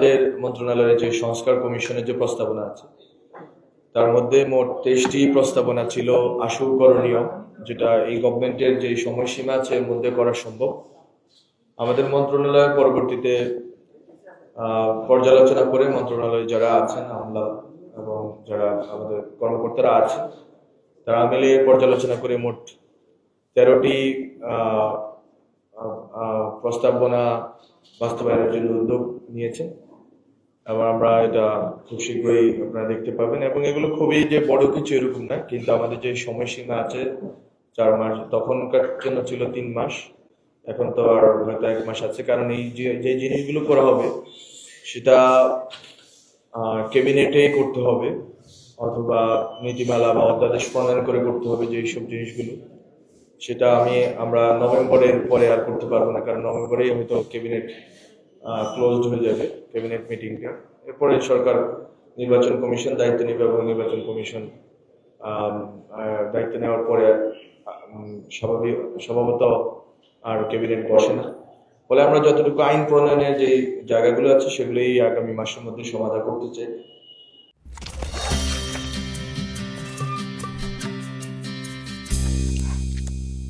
আমাদের মন্ত্রণালয়ের যে সংস্কার কমিশনের যে প্রস্তাবনা আছে, তার মধ্যে মোট তেইশটি প্রস্তাবনা ছিল আশু করণীয়, যেটা এই গভর্নমেন্টের যে সময়সীমা আছে এর মধ্যে করা সম্ভব। আমাদের মন্ত্রণালয় পরবর্তীতে পর্যালোচনা করে মন্ত্রণালয়ে যারা আছেন, আমলা এবং যারা আমাদের কর্মকর্তারা আছেন, তারা মিলে পর্যালোচনা করে মোট তেরোটি প্রস্তাবনা বাস্তবায়নের জন্য উদ্যোগ নিয়েছেন। এবং আমরা এটা খুব শীঘ্রই আপনারা দেখতে পাবেন। এবং এগুলো খুবই যে বড় কিছু এরকম না, কিন্তু আমাদের যে সময়সীমা আছে, চার মাস, তখনকার জন্য ছিল তিন মাস। এখন তো আর হয়তো এক মাস আছে, কারণ এই যে জিনিসগুলো করা হবে, সেটা ক্যাবিনেটে করতে হবে, অথবা নীতিমালা বা অধ্যাদেশ প্রণয়ন করে করতে হবে যে সব জিনিসগুলো। সেটা আমি, আমরা নভেম্বরের পরে আর করতে পারব না, কারণ নভেম্বরেই হয়তো ক্যাবিনেট ক্লোজড হয়ে যাবে ক্যাবিনেট মিটিংটা এরপরে সরকার নির্বাচন কমিশন দায়িত্ব নেবে এবং নির্বাচন কমিশন দায়িত্ব নেওয়ার পরে স্বাভাবিক স্বভাবত আর ক্যাবিনেট বসে না। ফলে আমরা যতটুকু আইন প্রণয়নের যে জায়গাগুলো আছে, সেগুলোই আগামী মাসের মধ্যে সমাধান করতে চাই।